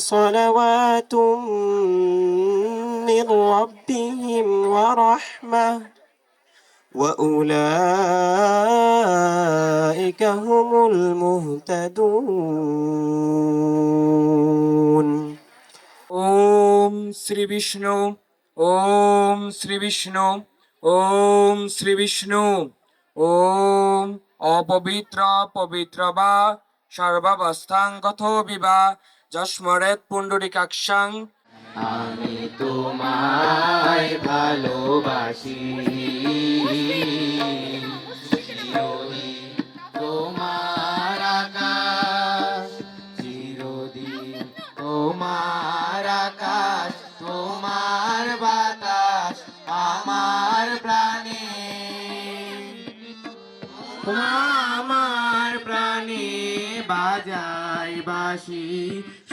صلوات من ربهم ورحمة وأولئك هم المهتدون ওম শ্রী বিষ্ণু ওম শ্রী বিষ্ণু ওম শ্রী বিষ্ণু ওম অপবিত্র পবিত্র বা সর্বাবস্থাং গত বিবা যস্মরেত পুণ্ডরিকাক্ষাং আমি তোমায় ভালোবাসি। তোমার আকাশ, চিরদিন তোমার আকাশ, তোমার আমার প্রাণে। আমার প্রাণে বাসি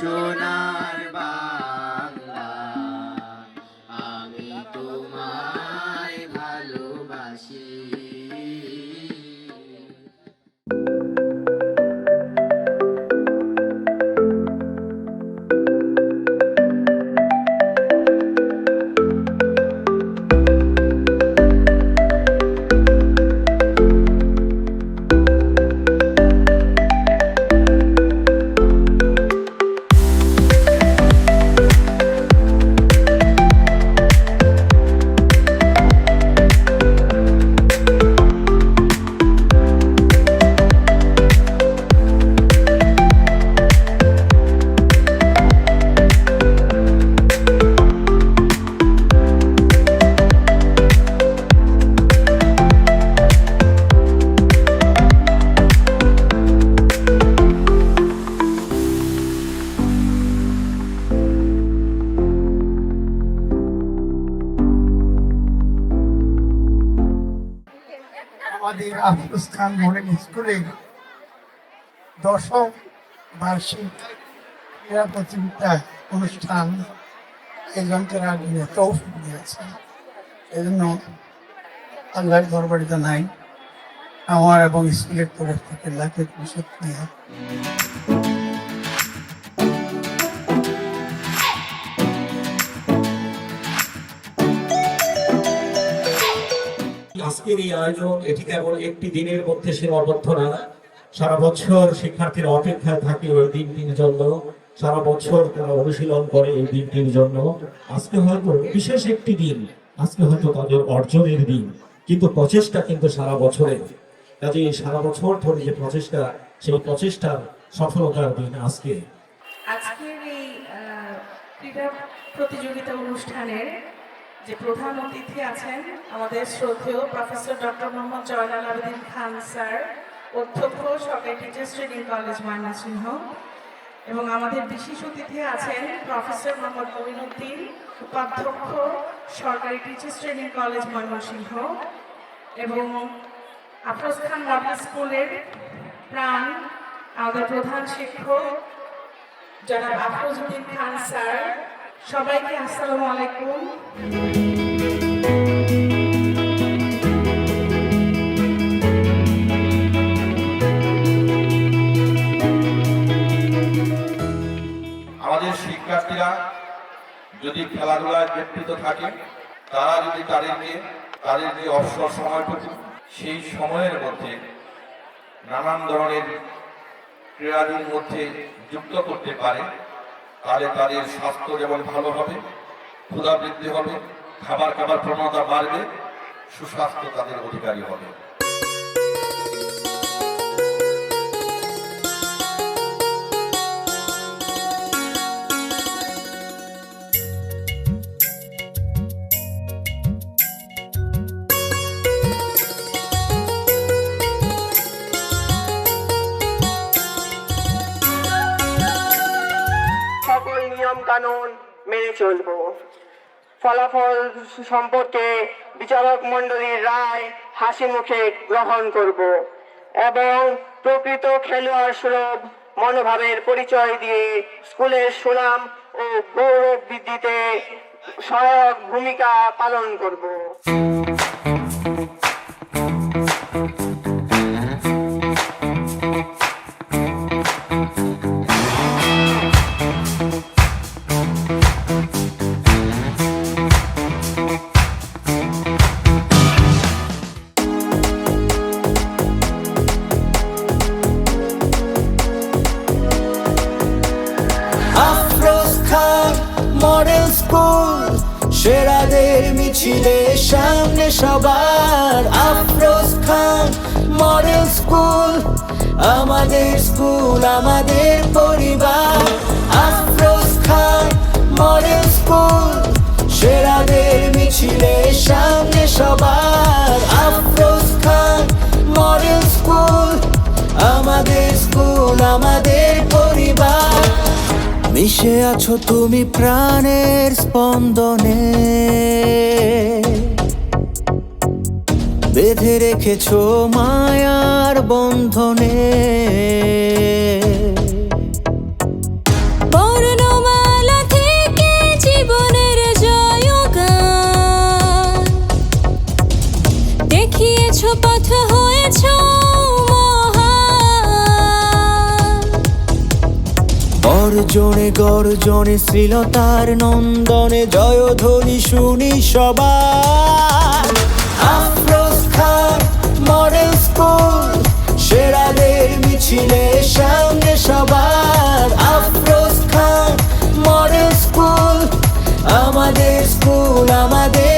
সোনার বাংলা আমাদের মডেল স্কুলের দশম বার্ষিক ক্রীড়া প্রতিযোগিতা অনুষ্ঠান এজন তারা তৌফ দিয়েছে। এই জন্য আল্লাহর দরবারে নাই আমার এবং স্কুলের তরফ থেকে লাখে প্রসাদ নিয়ে আজকের এই আয়োজন, এটি কেবল একটি দিনের মধ্যে সীমাবদ্ধ না। সারা বছর শিক্ষার্থীরা অপেক্ষায় থাকে ওই দিনটির জন্য। সারা বছর তারা অনুশীলন করে এই দিনটির জন্য। আজকে হয়তো বিশেষ একটি দিন, আজকে হয়তো তাদের অর্জনের দিন, কিন্তু প্রচেষ্টা কিন্তু সারা বছরের কাজে এই সারা বছর ধরে যে প্রচেষ্টা, সেই প্রচেষ্টার সফলতার দিন আজকে। আজকের এই ক্রীড়া প্রতিযোগিতা অনুষ্ঠানের যে প্রধান অতিথি আছেন আমাদের শ্রদ্ধেয় professor doctor Mohammad Zainal Abedin Khan sir, অধ্যক্ষ সরকারি টিচার্স ট্রেনিং কলেজ ময়নাসিংহ এবং আমাদের বিশেষ অতিথি আছেন প্রফেসর মোহাম্মদ মমিনুদ্দিন, উপাধ্যক্ষ সরকারি টিচার্স ট্রেনিং কলেজ ময়মনসিংহ এবং আফরোজ খান মডেল স্কুলের প্রাণ আমাদের প্রধান শিক্ষক জনাব আফরোজউদ্দিন খান স্যার সবাইকে আসসালামু আলাইকুম। আমাদের শিক্ষার্থীরা যদি খেলাধুলায় ব্যক্তিত থাকে, তারা যদি তাদেরকে তাদের যে অবসর সময়টুকু, সেই সময়ের মধ্যে নানান ধরনের ক্রীড়াদির মধ্যে যুক্ত করতে পারে তাহলে তাদের স্বাস্থ্য যেমন ভালো হবে, ক্ষুধা বৃদ্ধি হবে, খাবার খাবার প্রবণতা বাড়বে, সুস্বাস্থ্য তাদের অধিকারী হবে। চলবো। ফলাফল সম্পর্কে বিচারক মণ্ডলীর রায় হাসি মুখে গ্রহণ করব এবং প্রকৃত খেলোয়াড় সুলভ মনোভাবের পরিচয় দিয়ে স্কুলের সুনাম ও গৌরব বৃদ্ধিতে সহায়ক ভূমিকা পালন করব। মিছিলে সামনে সবার আফরোজ খান মডেল স্কুল আমাদের স্কুল আমাদের পরিবার। আফরোজ খান মডেল স্কুল সেরাদের মিছিলে সামনে সবার। আফরোজ খান মডেল স্কুল আমাদের স্কুল আমাদের পরিবার। মিশে আছো তুমি প্রাণের স্পন্দনে। বেঁধে রেখেছো মায়ার বন্ধনে। দেখিয়েছ পথ হয়েছ অর্জনে গর্জনে শ্রীলতার নন্দনে জয়ধ্বনি শুনি সবার আফরোজ খান, মডেল স্কুল সেরাদের মিছিলে সামনে সবার। আফরোজ খান, মডেল স্কুল, আমাদের স্কুল, আমাদের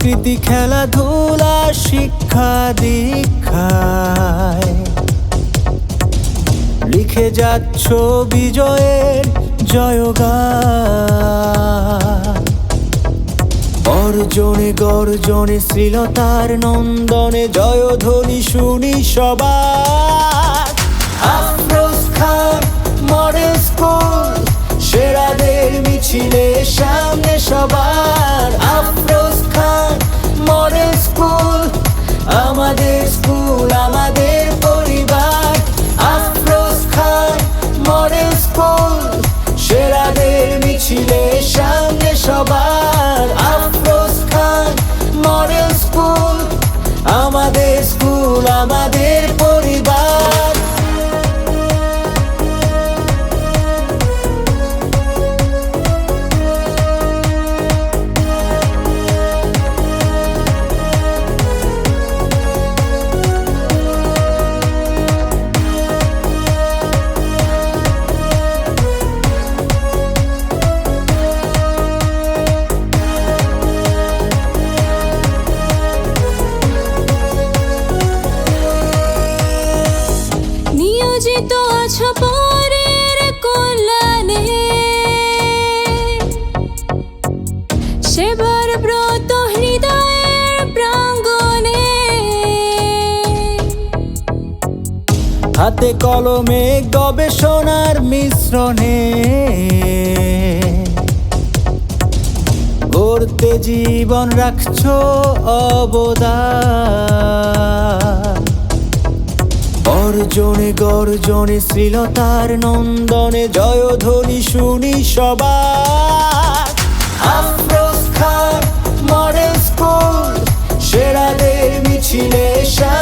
সংস্কৃতি খেলাধুলা, শিক্ষা দীক্ষায়। লিখে যাচ্ছ বিজয়ের জয়গান। অর্জনে গর্জনে শ্রীলতার নন্দনে জয়ধ্বনি শুনি সবার। আফরোজ খান, মডেল স্কুল সেরাদের মিছিলে সামনে সবার আফরোজ খান। মডেল স্কুল আমাদের স্কুল আমাদের হাতে কলমে গবেষণার মিশ্রণে গড়তে জীবন রাখছ অবদান। অর্জনে গর্জনে শ্রীলতার নন্দনে জয়ধ্বনি শুনি সবার। আফরোজ খান স্কুল, সেরাদের মিছিলে সামনে